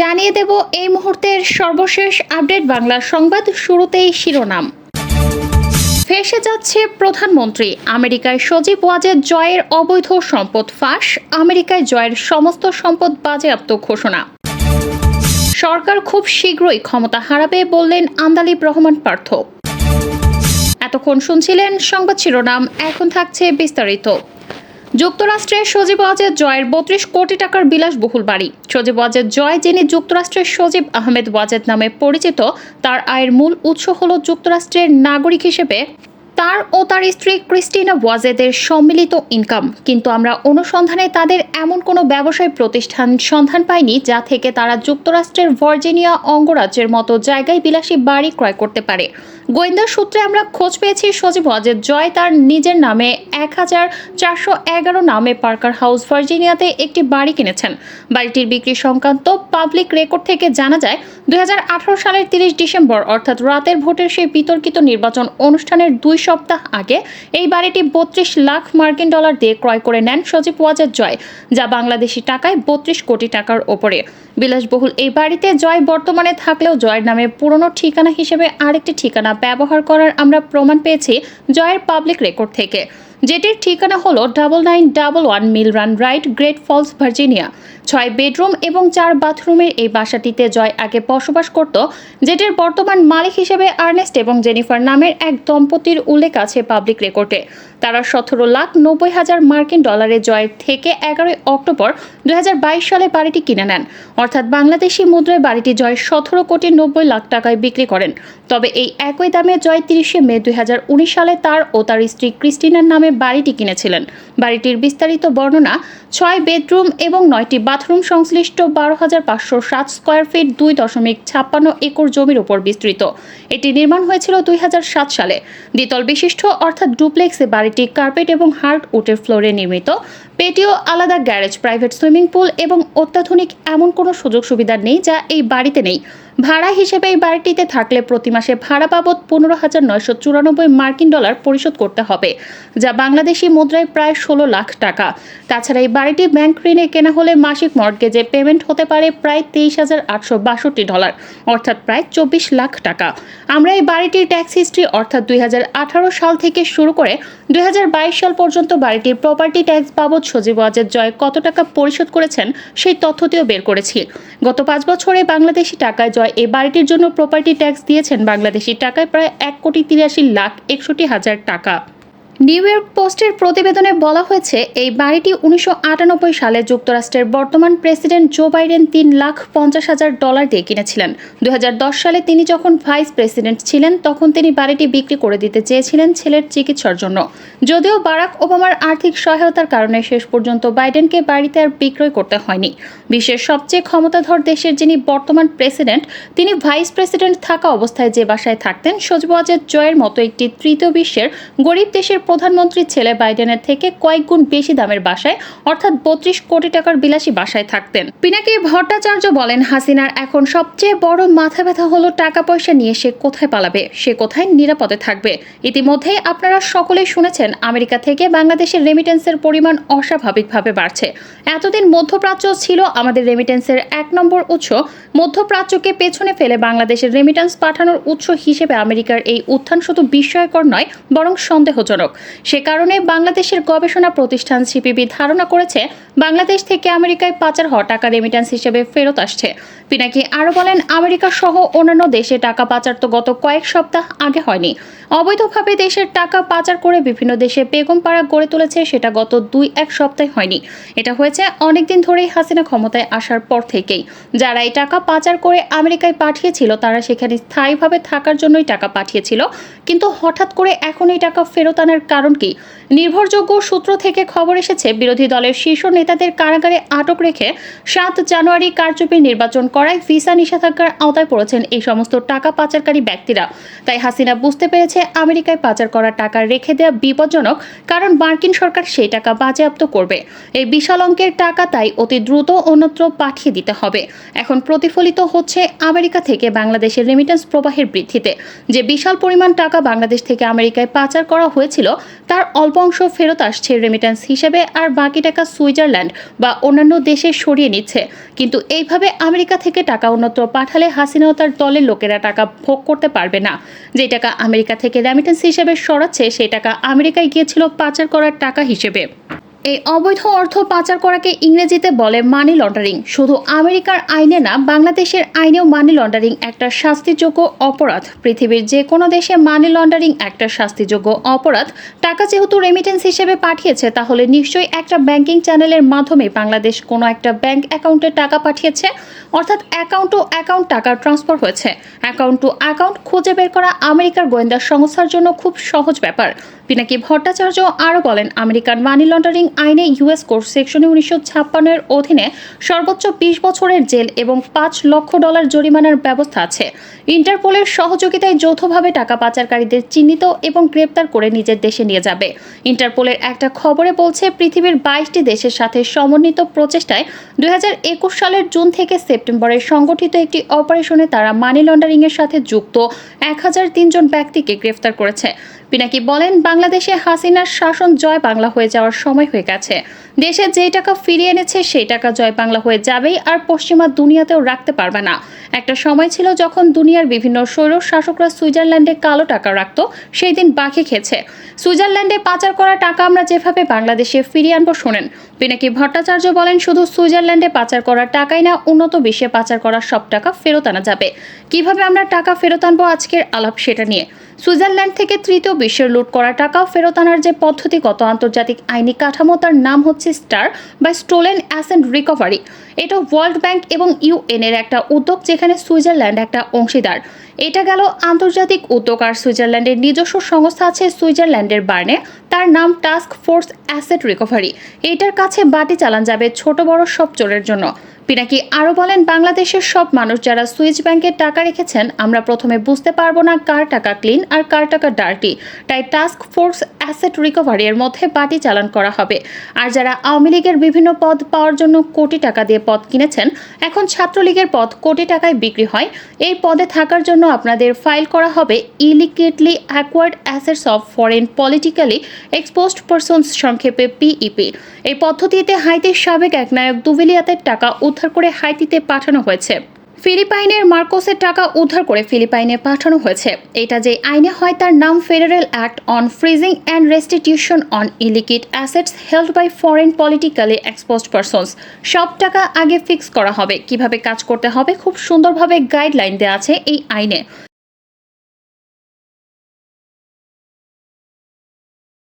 জানিয়ে দেব এই মুহূর্তের সর্বশেষ আপডেট বাংলা সংবাদ শুরুতেই শিরোনাম। ফেসে যাচ্ছে প্রধানমন্ত্রী। আমেরিকায় সজীব ওয়াজেদ জয়ের অবৈধ সম্পদ ফাঁস, আমেরিকায় জয়ের সমস্ত সম্পদ বাজেয়াপ্ত ঘোষণা। সরকার খুব শীঘ্রই ক্ষমতা হারাবে বললেন আন্দালিব রহমান পার্থ। এতক্ষণ শুনছিলেন সংবাদ শিরোনাম, এখন থাকছে বিস্তারিত। যুক্তরাষ্ট্রের সজীব ওয়াজেদ জয়ের বত্রিশ কোটি টাকার বিলাসবহুল বাড়ি। সজীব ওয়াজেদ জয়, যিনি যুক্তরাষ্ট্রের সজীব আহমেদ ওয়াজেদ নামে পরিচিত, তার আয়ের মূল উৎস হল যুক্তরাষ্ট্রের নাগরিক হিসেবে তার ও তার স্ত্রী ক্রিস্টিনা ওয়াজেদের সম্মিলিত ইনকাম। কিন্তু আমরা অনুসন্ধানে তাদের এমন কোনো ব্যবসায় প্রতিষ্ঠান সন্ধান পাইনি, যা থেকে তারা যুক্তরাষ্ট্রের ভার্জিনিয়া অঙ্গরাজ্যের মতো জায়গায় বিলাসী বাড়ি ক্রয় করতে পারে। গোয়েন্দা সূত্রে আমরা খোঁজ পেয়েছি সজীব ওয়াজেদ জয় তার নিজের নামে এক হাজার চারশো এগারো নামে পার্কার হাউস ভার্জিনিয়াতে একটি বাড়ি কিনেছেন। বাড়িটির বিক্রি সংক্রান্ত পাবলিক রেকর্ড থেকে জানা যায় দু হাজার আঠারো সালের তিরিশ ডিসেম্বর, অর্থাৎ রাতের ভোটের সেই বিতর্কিত নির্বাচন অনুষ্ঠানের দুই সপ্তাহ আগে এই বাড়িটি বত্রিশ লাখ মার্কিন ডলার দিয়ে ক্রয় করে নেন সজীব ওয়াজের জয়, যা বাংলাদেশি টাকায় বত্রিশ কোটি টাকার ওপরে। বিলাসবহুল এই বাড়িতে জয় বর্তমানে থাকলেও জয়ের নামে পুরনো ঠিকানা হিসেবে আরেকটি ঠিকানা ব্যবহার করার আমরা প্রমাণ পেয়েছি জয়ের পাবলিক রেকর্ড থেকে। যেটির ঠিকানা হলো double nine double one Mill Run Right Great Falls Virginia ছয় বেডরুম এবং চার বাথরুমের এই বাসাটিতে জয় আগে বসবাস করত। যেটির বর্তমান মালিক হিসেবে আর্নেস্ট এবং জেনিফার নামের এক দম্পতির উল্লেখ আছে পাবলিক রেকর্ডে তারা সতেরো লাখ নব্বই হাজার মার্কিন ডলারে জয়ের থেকে এগারোই অক্টোবর দুই হাজার বাইশ সালে বাড়িটি কিনে নেন। অর্থাৎ বাংলাদেশি মুদ্রায় বাড়িটি জয় সতেরো কোটি নব্বই লাখ টাকায় বিক্রি করেন। তবে এই একই দামে জয় তিরিশে মে দুই হাজার উনিশ সালে তার ও তার স্ত্রী ক্রিস্টিনার নামে বাড়িটি কিনেছিলেন। বাড়িটির বিস্তারিত বর্ণনা ছয় বেডরুম এবং নয়টি বাথরুম সংশ্লিষ্ট বারো হাজার পাঁচশো সাত স্কোয়ার ফিট দুই দশমিক ছাপ্পান্ন একর জমির উপর বিস্তৃত। এটি নির্মাণ হয়েছিল দুই হাজার সাত সালে। দ্বিতল বিশিষ্ট অর্থাৎ ডুপ্লেক্সে বাড়িটি কার্পেট এবং হার্ড উটের ফ্লোরে নির্মিত। পেটিও আলাদা গ্যারেজ, প্রাইভেট সুইমিং পুল এবং অত্যাধুনিক এমন কোনো সুযোগ সুবিধা নেই যা এই বাড়িতে নেই। ভাড়া হিসেবে এই বাড়িটিতে থাকলে প্রতি মাসে ভাড়া বাবদ পনেরো হাজার নয়শো চুরানব্বই মার্কিন ডলার পরিশোধ করতে হবে, যা বাংলাদেশি মুদ্রায় প্রায় ষোলো লাখ টাকা। তাছাড়া এই বাড়িটি ব্যাংক ঋণে কেনা হলে মাসিক মর্টগেজে পেমেন্ট হতে পারে প্রায় তেইশ হাজার আটশো বাষট্টি ডলার, অর্থাৎ প্রায় চব্বিশ লাখ টাকা। আমরা এই বাড়িটির ট্যাক্স হিস্ট্রি, অর্থাৎ দুই হাজার আঠারো সাল থেকে শুরু করে দুই হাজার বাইশ সাল পর্যন্ত বাড়িটির প্রপার্টি ট্যাক্স বাবদ সজীব ওয়াজেদ জয় কত টাকা পরিশোধ করেছেন সেই তথ্যটিও বের করেছি। গত পাঁচ বছরে বাংলাদেশি টাকায় জয় এ বাড়িটির জন্য প্রপার্টি ট্যাক্স দিয়েছেন বাংলাদেশি টাকায় প্রায় এক কোটি তিরাশি লাখ একষট্টি হাজার টাকা। নিউ ইয়র্ক পোস্টের প্রতিবেদনে বলা হয়েছে, এই বাড়িটি উনিশশো আটানব্বই সালে যুক্তরাষ্ট্রের বর্তমান প্রেসিডেন্ট জো বাইডেন তিন লাখ পঞ্চাশ হাজার ডলার দিয়ে কিনেছিলেন। দু হাজার দশ সালে তিনি যখন ভাইস প্রেসিডেন্ট ছিলেন, তখন তিনি বাড়িটি বিক্রি করে দিতে চেয়েছিলেন ছেলের চিকিৎসার জন্য। যদিও বারাক ওবামার আর্থিক সহায়তার কারণে শেষ পর্যন্ত বাইডেনকে বাড়িতে আর বিক্রয় করতে হয়নি। বিশ্বের সবচেয়ে ক্ষমতাধর দেশের যিনি বর্তমান প্রেসিডেন্ট, তিনি ভাইস প্রেসিডেন্ট থাকা অবস্থায় যে বাসায় থাকতেন, সজীব ওয়াজেদ জয়ের মতো একটি তৃতীয় বিশ্বের গরিব দেশের প্রধানমন্ত্রীর ছেলে বাইডেনের থেকে কয়েক গুণ বেশি দামের বাসায়, অর্থাৎ বত্রিশ কোটি টাকার বিলাসী বাসায় থাকতেন। পিনাকি ভট্টাচার্য বলেন, হাসিনার এখন সবচেয়ে বড় মাথা ব্যথা হলো টাকা পয়সা নিয়ে সে কোথায় পালাবে, সে কোথায় নিরাপদে থাকবে। ইতিমধ্যেই আপনারা সকলেই শুনেছেন, আমেরিকা থেকে বাংলাদেশের রেমিটেন্সের পরিমাণ অস্বাভাবিকভাবে বাড়ছে। এতদিন মধ্যপ্রাচ্য ছিল আমাদের রেমিটেন্সের এক নম্বর উৎস। মধ্যপ্রাচ্যকে পেছনে ফেলে বাংলাদেশের রেমিটেন্স পাঠানোর উৎস হিসেবে আমেরিকার এই উত্থান শুধু বিস্ময়কর নয়, বরং সন্দেহজনক। সে কারণে বাংলাদেশের গবেষণা প্রতিষ্ঠান সিপিবি ধারণা করেছে, বাংলাদেশ থেকে আমেরিকায় পাচার হওয়া টাকা রেমিটেন্স হিসেবে ফেরত আসছে। পিনাকি আরও বলেন, আমেরিকা সহ অন্যান্য দেশে টাকা পাচার তো গত কয়েক সপ্তাহ আগে হয়নি। অবৈধভাবে দেশের টাকা পাচার করে বিভিন্ন দেশে বেগম পাড়া গড়ে তুলেছে, সেটা গত দুই এক সপ্তাহে হয়নি। এটা হয়েছে অনেকদিন ধরেই হাসিনা ক্ষমতায় আসার পর থেকেই। যারা এই টাকা পাচার করে আমেরিকায় পাঠিয়েছিল, তারা সেখানে স্থায়ীভাবে থাকার জন্যই টাকা পাঠিয়েছিল। কিন্তু হঠাৎ করে এখন এই টাকা ফেরত আনার কারণ কি? নির্ভরযোগ্য সূত্র থেকে খবর এসেছে, বিরোধী দলের শীর্ষ নেতাদের কারাগারে আটক রেখে সাত জানুয়ারি কারচুপি নির্বাচন করায় ভিসা নিষেধাজ্ঞার আওতায় পড়েছেন এই সমস্ত টাকা পাচারকারী ব্যক্তিরা। তাই হাসিনা বুঝতে পেরেছে, আমেরিকায় পাচার করা টাকা রেখে দেওয়া বিপজ্জনক, কারণ মার্কিন সরকার সেই টাকা বাজেয়াপ্ত করবে। এই বিশাল অঙ্কের টাকা তাই অতি দ্রুত অন্যত্র পাঠিয়ে দিতে হবে। এখন প্রতিফলিত হচ্ছে আমেরিকা থেকে বাংলাদেশের রেমিটেন্স প্রবাহের বৃদ্ধিতে। যে বিশাল পরিমাণ টাকা বাংলাদেশ থেকে আমেরিকায় পাচার করা হয়েছিল, তার অল্প অংশ ফেরত আসছে রেমিটেন্স হিসেবে আর বাকি টাকা সুইজারল্যান্ড বা অন্যান্য দেশে সরিয়ে নিচ্ছে। কিন্তু এইভাবে আমেরিকা থেকে টাকা অন্যত্র পাঠালে হাসিনা ও তার দলের লোকেরা টাকা ভোগ করতে পারবে না। যে টাকা আমেরিকা থেকে রেমিটেন্স হিসেবে সরাচ্ছে সেই টাকা আমেরিকায় গিয়েছিল পাচার করার টাকা হিসেবে। এই অবৈধ অর্থ পাচার করাকে ইংরেজিতে বলে মানি লন্ডারিং শুধু আমেরিকার আইনে না, বাংলাদেশের আইনেও মানি লন্ডারিং একটা শাস্তিযোগ্য অপরাধ। পৃথিবীর যে কোনো দেশে মানি লন্ডারিং একটা শাস্তিযোগ্য অপরাধ। টাকা যেহেতু রেমিটেন্স হিসেবে পাঠিয়েছে, তাহলে নিশ্চয়ই একটা ব্যাংকিং চ্যানেলের মাধ্যমে বাংলাদেশ কোনো একটা ব্যাংক অ্যাকাউন্টে টাকা পাঠিয়েছে। অর্থাৎ অ্যাকাউন্ট টু অ্যাকাউন্ট টাকা ট্রান্সফার হয়েছে। অ্যাকাউন্ট টু অ্যাকাউন্ট খুঁজে বের করা আমেরিকার গোয়েন্দা সংস্থার জন্য খুব সহজ ব্যাপার। পিনাকি ভট্টাচার্য আরও বলেন আমেরিকান মানি লন্ডারিং আইনে ইউএস কোর্ট সেকশনে উনিশশো ছাপ্পান্নের অধীনে সর্বোচ্চ বিশ বছরের জেল এবং পাঁচ লক্ষ ডলার জরিমানার ব্যবস্থা আছে। ইন্টারপোলের সহযোগিতায় যৌথভাবে টাকা পাচারকারীদের চিহ্নিত এবং গ্রেপ্তার করে নিজের দেশে নিয়ে যাবে। ইন্টারপোলের একটা খবরে বলছে, পৃথিবীর বাইশটি দেশের সাথে সমন্বিত প্রচেষ্টায় দুই হাজার একুশ সালের জুন থেকে সেপ্টেম্বরে সংগঠিত একটি অপারেশনে তারা মানি লন্ডারিংয়ের সাথে যুক্ত এক হাজার তিনজন ব্যক্তিকে গ্রেফতার করেছে। পিনাকি বলেন, বাংলাদেশে হাসিনার শাসন জয় বাংলা হয়ে যাওয়ার সময় হয়ে গেছে। দেশে যেই টাকা ফিরিয়ে এনেছে, সেই টাকা জয় বাংলা হয়ে যাবেই আর পশ্চিমা দুনিয়াতেও রাখতে পারবে না। একটা সময় ছিল যখন দুনিয়ার বিভিন্ন স্বৈর শাসকরা সুইজারল্যান্ডে কালো টাকা রাখতো, সেই দিন বাকি খেয়েছে। সুইজারল্যান্ডে পাচার করা টাকা আমরা যেভাবে বাংলাদেশে ফিরিয়ে আনব শোনেন। পিনাকি ভট্টাচার্য বলেন, শুধু সুইজারল্যান্ডে পাচার করা টাকাই না, উন্নত বিশ্বে পাচার করা সব টাকা ফেরত আনা যাবে। কীভাবে আমরা টাকা ফেরত আনব আজকের আলাপ সেটা নিয়ে? সুইজারল্যান্ড থেকে তৃতীয় বিশ্বের লুট করা টাকা ফেরত আনার যে পদ্ধতিগত আন্তর্জাতিক আইনি কাঠামো, তার নাম হচ্ছে স্টার বা স্টোলেন অ্যাসেন্ট রিকভারি। এটা ওয়ার্ল্ড ব্যাংক এবং ইউএন এর একটা উদ্যোগ যেখানে সুইজারল্যান্ড একটা অংশীদার। এটা গেল আন্তর্জাতিক উদ্যোগ আর সুইজারল্যান্ডের নিজস্ব সংস্থা আছে সুইজারল্যান্ডের বার্নে। তার নাম টাস্ক ফোর্স অ্যাসেট রিকভারি। এটার কাছে বাটি চালান যাবে ছোট বড় সব চোরের জন্য। পিনাকি আরও বলেন, বাংলাদেশের সব মানুষ যারা সুইচ ব্যাংকে টাকা রেখেছেন, আমরা প্রথমে বুঝতে পারব না কার টাকা ক্লিন আর কার টাকা ডার্টি। তাই টাস্ক ফোর্স অ্যাসেট রিকভারি এর মধ্যে বাটি চালান করা হবে। আর যারা আওয়ামী লীগের বিভিন্ন পদ পাওয়ার জন্য কোটি টাকা দিয়ে পদ কিনেছেন, এখন ছাত্রলীগের পদ কোটি টাকায় বিক্রি হয়। এই পদে থাকার জন্য আপনাদের ফাইল করা হবে illegally acquired assets of foreign politically exposed persons সংক্ষেপে পিইপি এই পদ্ধতিতে হাইতির সাবেক এক নায়ক দুভিলিয়াতের টাকা উদ্ধার করে হাইতিতে পাঠানো হয়েছে। ফিলিপাইনের মার্কোসের টাকা উদ্ধার করে ফিলিপাইনে পাঠানো হয়েছে। এটা যে আইনে হয় তার নাম federal act on freezing and restitution on illicit assets held by foreign politically exposed persons. সব টাকা আগে ফিক্স করা হবে। কীভাবে কাজ করতে হবে? খুব সুন্দরভাবে গাইডলাইন দেওয়া আছে এই আইনে।